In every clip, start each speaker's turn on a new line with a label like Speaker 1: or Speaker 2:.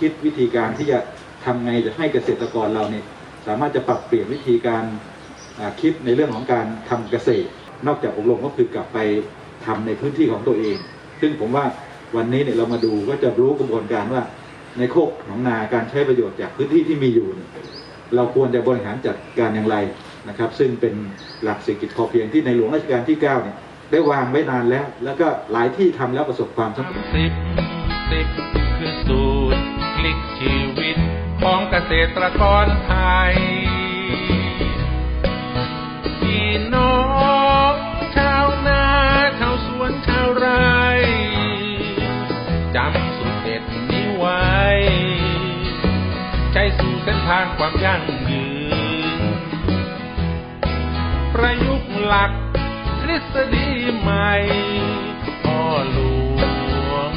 Speaker 1: คิดวิธีการที่จะทำไงจะให้เกษตรกรเราเนี่ยสามารถจะปรับเปลี่ยนวิธีการคิดในเรื่องของการทำเกษตร นอกจากอบรมก็คือกลับไปทำในพื้นที่ของตัวเอง ซึ่งผมว่าวันนี้เนี่ยเรามาดูก็จะรู้กระบวนการว่าในโคกหนองนาการใช้ประโยชน์จากพื้นที่ที่มีอยู่ เราควรจะบริหารจัดการอย่างไรนะครับ ซึ่งเป็นหลักเศรษฐกิจพอเพียงที่ในหลวงรัชกาลที่ 9 เนี่ยได้วางไว้นานแล้ว แล้วก็หลายที่ทำแล้วประสบความสำเร็จ
Speaker 2: กชีวิตของเกษตรกรไทยพี่น้องชาวนาชาวสวนชาวไร่จำสูตรเด็ดนี้ไว้ ใช้สู่เส้นทางความยั่งยืน ประยุกต์หลักทฤษฎีใหม่พ่อหลวง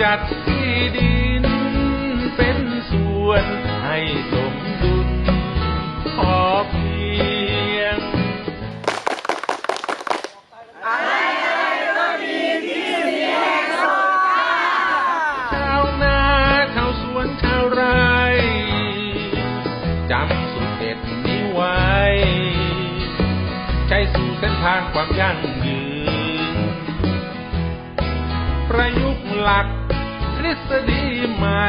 Speaker 2: จัดที่ดินเป็นส่ วนให้สมดุลพอเพียงชาวนาชาวสวนชาวไร่จำสูตรเด็ดนี้ไว้ ใช้สู่เส้นทางความยั่งยืน ประยุกต์หลักทฤษฎีใหม่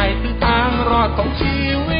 Speaker 2: ฎีใหม่คือทางรอดของชีวิต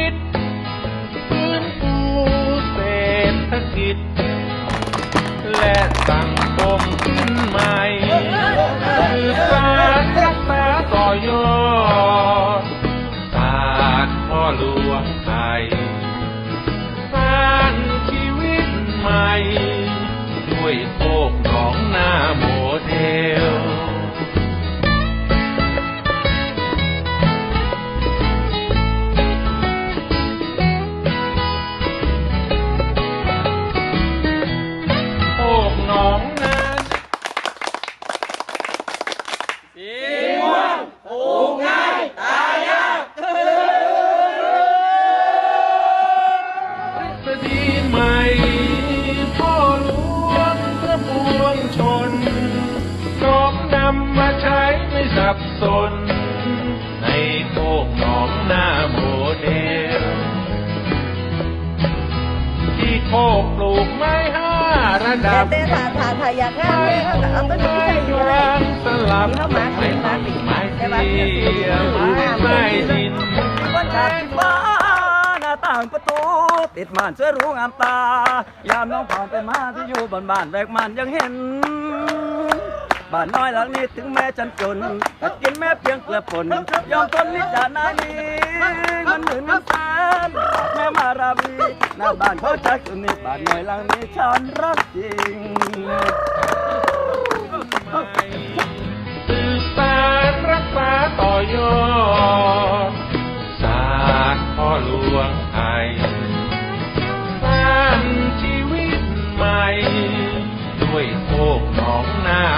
Speaker 2: สีม่วงปลูกง่ายตายยากฤษฎีใหม่พ่อหลวงพระปวงชนน้อมนำมาใช้ไม่สับสน ดับ
Speaker 3: เต้ถ่ายถ่ายถ่าอยากงามเลยเขาก็เอาต้นไม้ใส่อยู่ไร
Speaker 2: วางสลับ
Speaker 3: เขามา
Speaker 2: ไม้
Speaker 3: เข้ามา
Speaker 2: ไม้เสียไม้ใต้ดิน
Speaker 4: วันจันทร์ฟ้านหน้าต่างประตูติดม่านสวยหรูงามตายามน้องผ่านไปมาที่อยู่บนบ้านแบกมันยังเห็น บ้านน้อยหลังนี้ถึงแม้ฉันจนแต่กินแม่เพียงเกลือผลยอมทนนิจานานีมันหมื่นมันแสนแม่มาราบีหน้าบ้านเขาจักจุนี้บ้านน้อยหลังนี้ฉันรักจริง
Speaker 2: สืบสารรักษาต่อยอดศาสตร์พ่อหลวงไทยสร้างชีวิตใหม่ ด้วยโคกหนองนา